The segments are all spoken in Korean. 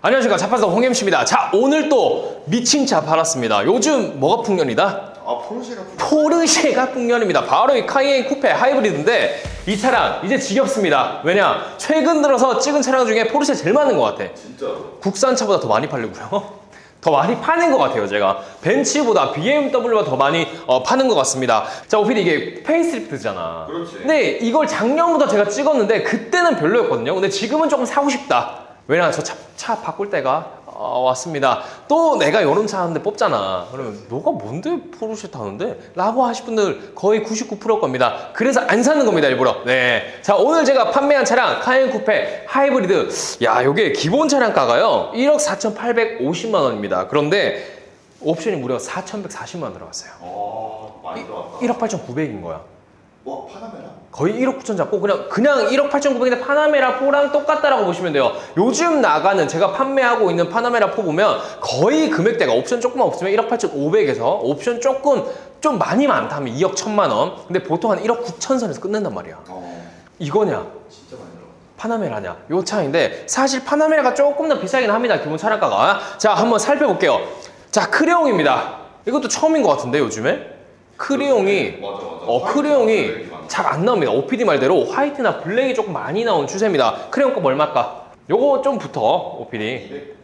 안녕하십니까. 차파사 홍엠씨입니다. 자 오늘 또 미친 차 팔았습니다. 요즘 뭐가 풍년이다? 아 포르쉐가 포르쉐가 풍년입니다. 바로 이 카이엔 쿠페 하이브리드인데 이 차량 이제 지겹습니다. 왜냐? 최근 들어서 찍은 차량 중에 포르쉐 제일 많은 것 같아. 진짜로? 국산 차보다 더 많이 팔리고요. 더 많이 파는 것 같아요, 제가. 벤츠보다 BMW보다 더 많이 어, 파는 것 같습니다. 자, 오피디 이게 페이스리프트잖아. 그렇지. 근데 이걸 작년부터 제가 찍었는데 그때는 별로였거든요. 근데 지금은 조금 사고 싶다. 왜냐, 저 차, 차 바꿀 때가 어, 왔습니다. 또 내가 여름 차 하는데 뽑잖아. 그러면 너가 뭔데 포르쉐 타는데? 라고 하실 분들 거의 99%일 겁니다. 그래서 안 사는 겁니다, 일부러. 네. 자, 오늘 제가 판매한 차량 카엔 쿠페 하이브리드. 야, 요게 기본 차량가가요. 1억 4,850만 원입니다. 그런데 옵션이 무려 4,140만 원 들어갔어요. 어 많이 들어왔다 1억 8,900인 거야. 뭐 파나메라? 거의 1억 9천 잡고 그냥 그냥 1억 8,900인데 파나메라 4랑 똑같다라고 보시면 돼요. 요즘 나가는 제가 판매하고 있는 파나메라 4 보면 거의 금액대가 옵션 조금만 없으면 1억 8,500에서 옵션 조금 좀 많이 많다 하면 2억 1천만 원. 근데 보통 한 1억 9천 선에서 끝낸단 말이야. 어 이거냐? 진짜 많이 들어갔다 파나메라냐? 요 차인데 사실 파나메라가 조금 더 비싸긴 합니다. 기본 차량가가. 자, 한번 살펴볼게요. 자, 크레용입니다. 이것도 처음인 것 같은데 요즘에? 크레용이 맞아 맞아 어, 크레용이 잘 안 나옵니다. OPD 말대로 화이트나 블랙이 조금 많이 나온 추세입니다. 크레용 값 얼마일까? 요거 좀 붙어, OPD. 240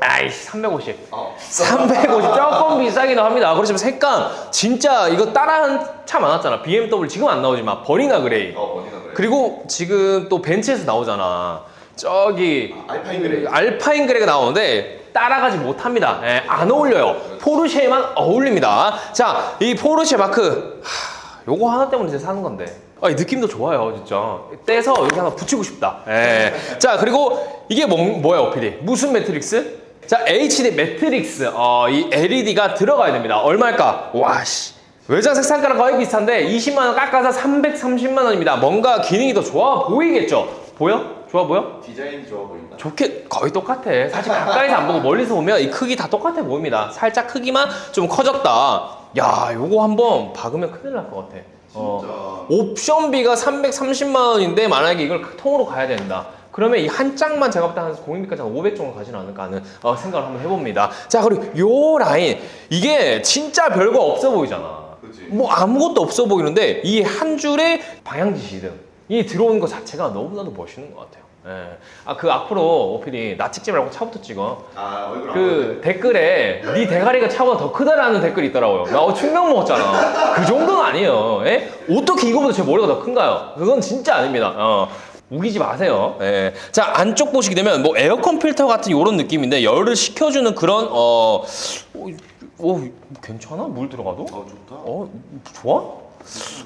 아이씨, 350. 아350 조금 비싸기도 합니다. 그렇지만 색감 진짜 이거 따라한 차 많았잖아. BMW 지금 안 나오지만 버리나 그레이. 어 어디나 그래 그리고 지금 또 벤츠에서 나오잖아. 저기 아, 알파인 그레이. 알파인 그레이가 나오는데 따라가지 못합니다. 예, 안 어울려요. 포르쉐에만 어울립니다. 자, 이 포르쉐 마크 하, 요거 하나 때문에 이제 사는 건데. 아, 이 느낌도 좋아요, 진짜. 떼서 여기 하나 붙이고 싶다. 예. 자, 그리고 이게 뭐, 뭐야, 오피디? 무슨 매트릭스? 자, HD 매트릭스. 어, 이 LED가 들어가야 됩니다. 얼마일까? 와, 씨. 외장 색상가랑 거의 비슷한데 20만 원 깎아서 330만 원입니다. 뭔가 기능이 더 좋아 보이겠죠? 보여? 좋아 보여? 디자인이 좋아 보인다 좋게 거의 똑같아. 사실 가까이서 안 보고 멀리서 보면 이 크기 다 똑같아 보입니다. 살짝 크기만 좀 커졌다. 야, 요거 한번 박으면 큰일 날 것 같아. 어. 진짜 옵션비가 330만 원인데 만약에 이걸 통으로 가야 된다. 그러면 이 한 짝만 제가 볼때 한 공인비까지 한 500 정도 가지는 않을까 하는 어, 생각을 한번 해봅니다. 자, 그리고 요 라인. 이게 진짜 별거 없어 보이잖아. 그치. 뭐 아무것도 없어 보이는데 이 한 줄에 방향지시등 이 들어오는 것 자체가 너무나도 멋있는 것 같아요. 예. 아 그 앞으로 오피디 나 찍지 말고 차부터 찍어. 아 얼굴 안 그 댓글에 네 대가리가 차보다 더 크다라는 댓글이 있더라고요. 나 어, 충격 먹었잖아. 그 정도는 아니에요. 예? 어떻게 이거보다 제 머리가 더 큰가요? 그건 진짜 아닙니다. 어. 우기지 마세요. 예. 자 안쪽 보시게 되면 뭐 에어컨 필터 같은 이런 느낌인데 열을 식혀주는 그런 어, 오, 오 괜찮아? 물 들어가도? 어 좋다 어, 좋아?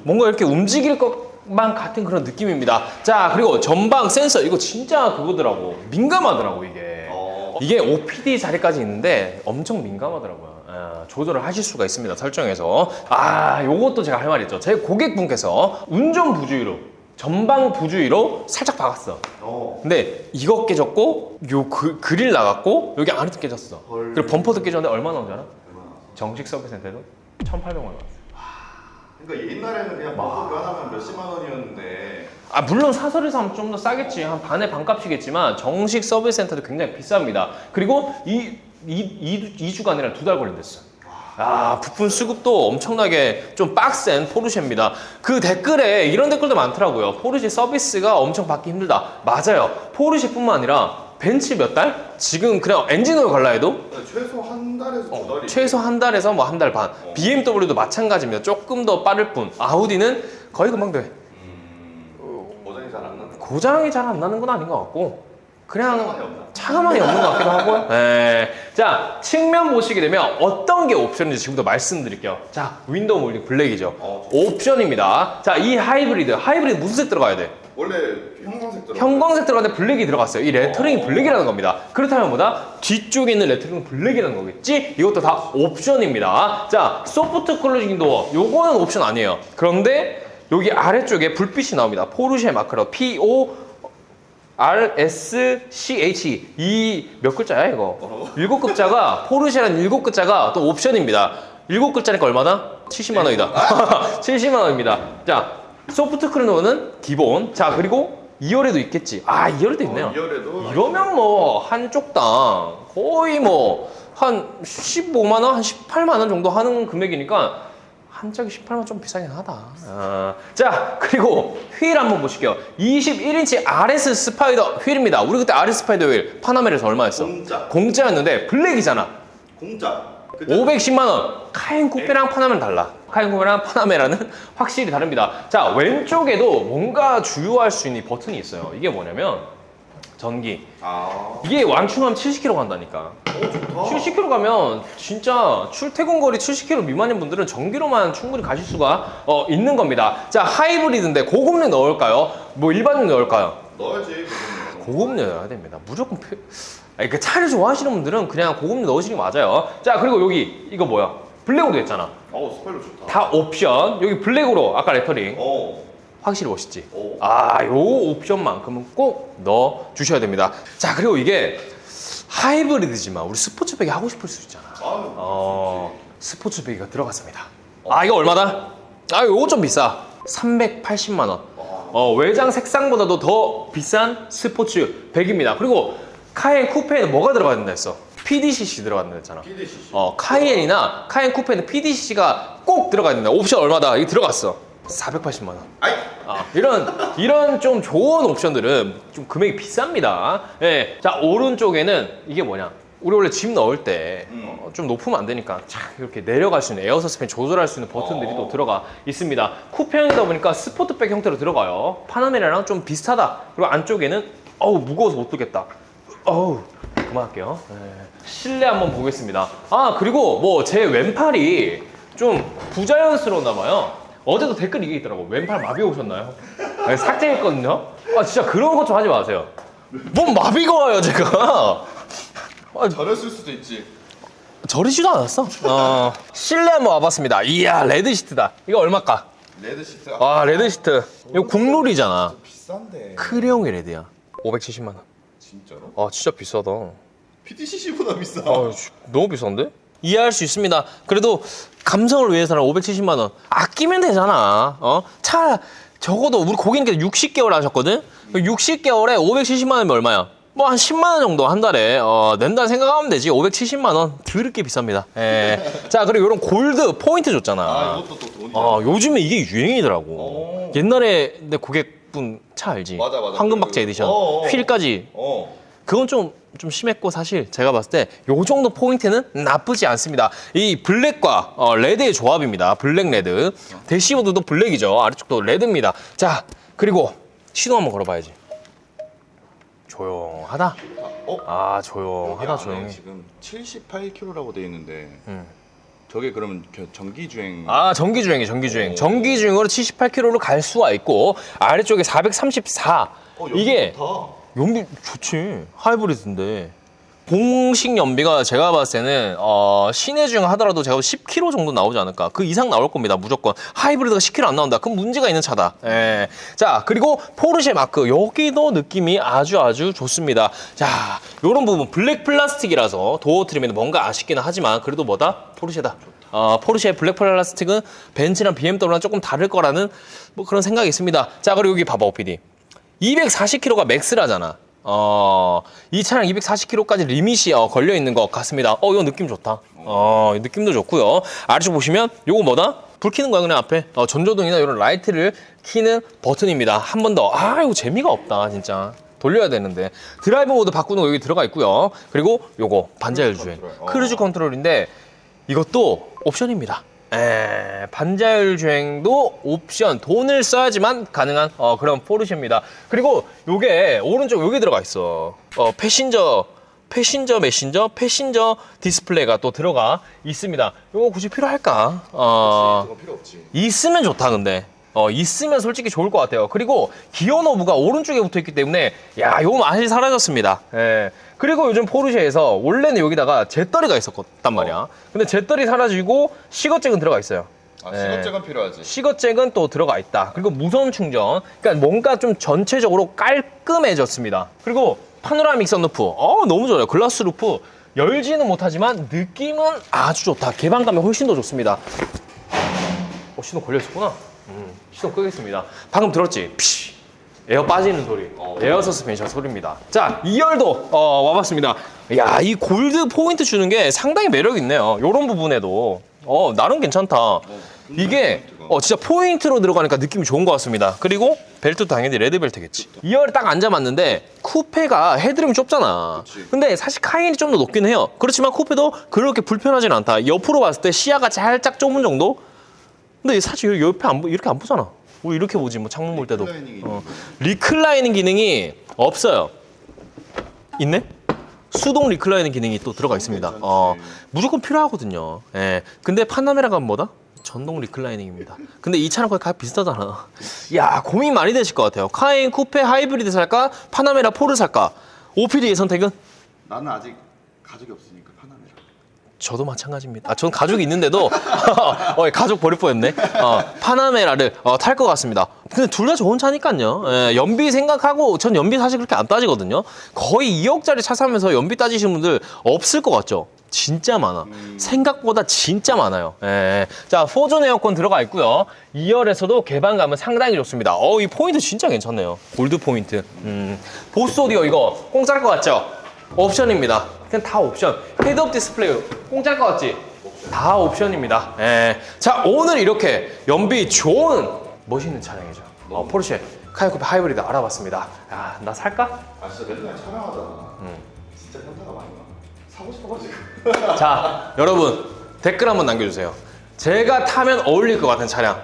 뭔가 이렇게 움직일 것 만 같은 그런 느낌입니다. 자, 그리고 전방 센서 이거 진짜 그거더라고. 민감하더라고 이게. 어 이게 OPD 자리까지 있는데 엄청 민감하더라고요. 아, 조절을 하실 수가 있습니다. 설정에서. 아, 요것도 제가 할 말이 있죠. 제 고객분께서 운전 부주의로 전방 부주의로 살짝 박았어. 어. 근데 이거 깨졌고 요 그, 그릴 나갔고 여기 안에도 깨졌어. 헐. 그리고 범퍼도 깨졌는데 얼마 나오지 않아? 얼마나 정식 서비스 센터도 1,800만 원. 그러니까 옛날에는 그냥 버프 하나면 몇십만 원이었는데. 아 물론 사설에서 하면 좀 더 싸겠지. 한 반의 반값이겠지만 정식 서비스 센터도 굉장히 비쌉니다. 그리고 이, 이, 이, 2주가 아니라 두 달 걸린댔어. 아 부품 수급도 엄청나게 좀 빡센 포르쉐입니다. 그 댓글에 이런 댓글도 많더라고요. 포르쉐 서비스가 엄청 받기 힘들다. 맞아요. 포르쉐뿐만 아니라 벤츠 몇 달? 지금 그냥 엔진오일 갈라 해도 최소 한 달에서 두 달이 어, 최소 한 달에서 뭐 한 달 반. 어. BMW도 마찬가지입니다. 조금 더 빠를 뿐. 아우디는 거의 금방 돼. 음, 잘안 고장이 잘 안 나는 건 아닌 것 같고 그냥 차가 많이 없나? 차가 많이 없는 것 같기도 하고요. 네. 자 측면 보시게 되면 어떤 게 옵션인지 지금부터 말씀드릴게요. 자 윈도우 몰딩 블랙이죠. 어. 옵션입니다. 자 이 하이브리드 하이브리드 무슨 색 들어가야 돼? 원래 형광색 들어 형광색 들어가는데 블랙이 들어갔어요. 이 레터링이 블랙이라는 겁니다. 그렇다면 뭐다? 뒤쪽에 있는 레터링은 블랙이라는 거겠지? 이것도 다 옵션입니다. 자, 소프트 클로징 도어. 요거는 옵션 아니에요. 그런데 여기 아래쪽에 불빛이 나옵니다. 포르쉐 마크로 P-O R S C H 이 몇 글자야 이거? 어. 일곱 글자가 포르쉐라는 일곱 글자가 또 옵션입니다. 일곱 글자니까 얼마나? 70만 원이다. 70만 원입니다. 자, 소프트 크루노는 기본. 자, 그리고 2열에도 있겠지. 아 2열에도 있네요. 어, 2열에도 이러면 뭐 한 쪽당 거의 뭐 한 15만 원, 한 18만 원 정도 하는 금액이니까 한 짝이 18만 원 좀 비싸긴 하다. 아, 자 그리고 휠 한번 보실게요. 21인치 RS 스파이더 휠입니다. 우리 그때 RS 스파이더 휠 파나메라에서 얼마였어? 공짜 공짜였는데 블랙이잖아. 공짜 그때 510만 원. 카엔 쿠페랑 파나메는 달라. 쿠페랑 파나메라는 확실히 다릅니다. 자 왼쪽에도 뭔가 주유할 수 있는 이 버튼이 있어요. 이게 뭐냐면 전기. 아 이게 완충하면 70km 간다니까. 어, 좋다 70km 가면 진짜 출퇴근 거리 70km 미만인 분들은 전기로만 충분히 가실 수가 어, 있는 겁니다. 자 하이브리드인데 고급류 넣을까요? 뭐 일반류 넣을까요? 넣어야지. 고급류 넣어야 됩니다. 무조건 표... 아니, 그 차를 좋아하시는 분들은 그냥 고급류 넣으시는 게 맞아요. 자 그리고 여기 이거 뭐야? 블랙으로 됐잖아. 어우 스파일러 좋다 다 옵션 여기 블랙으로 아까 레터링 어 확실히 멋있지. 오. 아, 요 옵션만큼은 꼭 넣어 주셔야 됩니다. 자, 그리고 이게 하이브리드지만 우리 스포츠백이 하고 싶을 수 있잖아. 아유 어, 스포츠백이가 들어갔습니다. 아, 이거 얼마다? 아, 요거 좀 비싸. 380만 원. 어, 외장 색상보다도 더 비싼 스포츠 백입니다. 그리고 카엔 쿠페에는 뭐가 들어가 된다 했어? PDCC 들어간다 했잖아. PDCC 어, 카이엔이나 카이엔 쿠페는 PDCC가 꼭 들어가야 된다. 옵션 얼마다? 이거 들어갔어. 480만 원. 아이 아, 이런 이런 좀 좋은 옵션들은 좀 금액이 비쌉니다. 예. 자 오른쪽에는 이게 뭐냐? 우리 원래 짐 넣을 때좀 음. 높으면 안 되니까 착 이렇게 내려갈 수 있는 에어 서스펜 조절할 수 있는 버튼들이 어. 또 들어가 있습니다. 쿠페형이다 보니까 스포트백 형태로 들어가요. 파나메라랑 좀 비슷하다. 그리고 안쪽에는 어우 무거워서 못 들겠다. 어우 그만할게요. 예. 실내 한번 보겠습니다. 아 그리고 뭐 제 왼팔이 좀 부자연스러웠나 봐요. 어제도 댓글 이게 있더라고. 왼팔 마비 오셨나요? 네, 삭제했거든요. 아 진짜 그런 것 좀 하지 마세요. 뭔 마비가 와요 제가. 저랬을 수도 있지 저리지도 않았어. 어, 실내 한번 와봤습니다. 이야 레드 시트다. 이거 얼마까? 레드 시트 아 레드 시트. 이거 국룰이잖아. 비싼데 크레용이 레드야. 570만 원. 진짜로? 아 진짜 비싸다. PDCC보다 비싸 아 씨, 너무 비싼데? 이해할 수 있습니다. 그래도 감성을 위해서는 570만 원 아끼면 되잖아. 어? 차 적어도 우리 고객님께서 60개월 하셨거든. 60개월에 570만 원이면 얼마야? 뭐 한 10만 원 정도 한 달에 어, 낸다 생각하면 되지. 570만 원 드럽게 비쌉니다. 예. 자 그리고 이런 골드 포인트 줬잖아. 아 이것도 또 돈이야 어, 요즘에 이게 유행이더라고. 오. 옛날에 내 고객 분차 알지? 맞아, 맞아. 황금박제 그- 에디션. 어, 어. 휠까지 어 그건 좀, 좀 심했고 사실 제가 봤을 때 요 정도 포인트는 나쁘지 않습니다. 이 블랙과 어, 레드의 조합입니다. 블랙 레드. 대시보드도 블랙이죠. 아래쪽도 레드입니다. 자, 그리고 시동 한번 걸어봐야지. 조용하다. 어? 아, 여기 조용하다, 안에 조용해. 지금 78km라고 돼 있는데 음. 저게 그러면 겨- 전기 주행 아, 전기 주행이 전기 주행. 오. 전기 주행으로 78km로 갈 수가 있고 아래쪽에 434. 어, 여기 이게 좋다. 연비 좋지. 하이브리드인데. 공식 연비가 제가 봤을 때는 어, 시내 주행 하더라도 제가 10km 정도 나오지 않을까. 그 이상 나올 겁니다. 무조건. 하이브리드가 10km 안 나온다. 그럼 문제가 있는 차다. 예. 자, 그리고 포르쉐 마크. 여기도 느낌이 아주 아주 좋습니다. 자, 요런 부분 블랙 플라스틱이라서 도어 트림에는 뭔가 아쉽기는 하지만 그래도 뭐다? 포르쉐다. 어, 포르쉐 블랙 플라스틱은 벤츠랑 BMW랑 조금 다를 거라는 뭐 그런 생각이 있습니다. 자, 그리고 여기 봐봐, OPD. 240km가 맥스라잖아. 어, 이 차량 240km까지 리밋이 어, 걸려 있는 것 같습니다. 어, 이거 느낌 좋다. 어, 이 느낌도 좋고요. 아래쪽 보시면 요거 뭐다? 불 켜는 거야 그냥 앞에 어, 전조등이나 이런 라이트를 켜는 버튼입니다. 한 번 더. 아, 이거 재미가 없다 진짜. 돌려야 되는데 드라이브 모드 바꾸는 거 여기 들어가 있고요. 그리고 요거 반자율 주행 컨트롤. 어. 크루즈 컨트롤인데 이것도 옵션입니다. 에, 반자율 주행도 옵션 돈을 써야지만 가능한 어, 그런 포르쉐입니다. 그리고 요게 오른쪽 여기 들어가 있어. 어, 패신저 패신저 메신저 패신저 디스플레이가 또 들어가 있습니다. 요거 굳이 필요할까? 어, 필요 없지 있으면 좋다 근데 어 있으면 솔직히 좋을 것 같아요 그리고 기어 노브가 오른쪽에 붙어 있기 때문에 야 요거 맛이 사라졌습니다 예 그리고 요즘 포르쉐에서 원래는 여기다가 잿더리가 있었단 말이야 근데 잿더리 사라지고 시거잭은 들어가 있어요 아 예. 시각잭은 필요하지 시거잭은 또 들어가 있다 그리고 무선 충전 그러니까 뭔가 좀 전체적으로 깔끔해졌습니다 그리고 파노라믹 선루프 어 너무 좋아요 글라스 루프 열지는 못하지만 느낌은 아주 좋다 개방감이 훨씬 더 좋습니다 어, 시동 걸려 있었구나. 음, 시동 끄겠습니다. 방금 들었지? 피쉬. 에어 빠지는 소리. 어. 에어 서스펜션 소리입니다. 자, 2열도 어, 와봤습니다. 야, 이 골드 포인트 주는 게 상당히 매력 있네요. 요런 부분에도. 어, 나름 괜찮다. 이게 어, 진짜 포인트로 들어가니까 느낌이 좋은 것 같습니다. 그리고 벨트도 당연히 레드 벨트겠지. 2열에 딱 앉아봤는데 쿠페가 헤드룸이 좁잖아. 근데 사실 카인이 좀 더 높긴 해요. 그렇지만 쿠페도 그렇게 불편하진 않다. 옆으로 봤을 때 시야가 살짝 좁은 정도? 근데 사실 옆에 안, 보- 이렇게 안 보잖아. 우리 이렇게 보지 뭐 창문 볼 때도. 어. 리클라이닝 기능이 없어요. 있네? 수동 리클라이닝 기능이 또 들어가 있습니다. 괜찮지. 어, 무조건 필요하거든요. 예. 근데 파나메라가 뭐다? 전동 리클라이닝입니다. 근데 이 차랑 거의 가격 비슷하잖아. 야, 고민 많이 되실 것 같아요. 카인 쿠페 하이브리드 살까? 파나메라 포르 살까? OPD의 선택은? 나는 아직 가족이 없으니까 파나메라. 저도 마찬가지입니다. 아, 전 가족이 있는데도 어, 가족 버릴 뻔했네. 어, 파나메라를 어, 탈 것 같습니다. 근데 둘 다 좋은 차니까요. 예, 연비 생각하고 전 연비 사실 그렇게 안 따지거든요. 거의 2억짜리 차 사면서 연비 따지시는 분들 없을 것 같죠. 진짜 많아. 생각보다 진짜 많아요. 예. 자, 포존 에어컨 들어가 있고요. 2열에서도 개방감은 상당히 좋습니다. 어, 이 포인트 진짜 괜찮네요. 골드 포인트. 음. 보스 오디오 이거 공짜일 것 같죠? 옵션입니다. 그냥 다 옵션. 헤드업 디스플레이 공짜일 것 같지? 다 옵션입니다. 예. 자, 오늘 이렇게 연비 좋은 멋있는 차량이죠. 어, 포르쉐 카이쿠페 하이브리드 알아봤습니다. 야, 나 살까? 아 진짜 맨날 촬영하잖아. 진짜 현타가 많이 나. 사고 싶어가지고. 자, 여러분 댓글 한번 남겨주세요. 제가 타면 어울릴 것 같은 차량.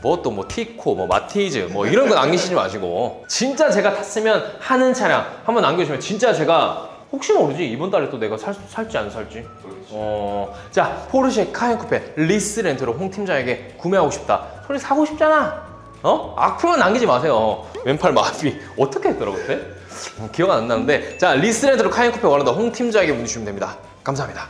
뭐 또 뭐 티코, 뭐 마티즈, 뭐 이런 거 남기시지 마시고 진짜 제가 탔으면 하는 차량 한번 남겨주시면 진짜 제가 혹시 모르지 이번 달에 또 내가 살, 살지 안 살지. 어, 자 포르쉐 카엔 쿠페 리스 렌트로 홍 팀장에게 구매하고 싶다. 소리 사고 싶잖아. 어? 악플만 남기지 마세요. 왼팔 마비 어떻게 했더라 그때? 음, 기억 안 나는데 자 리스 렌트로 카엔 쿠페 원한다 홍 팀장에게 문의 주시면 됩니다. 감사합니다.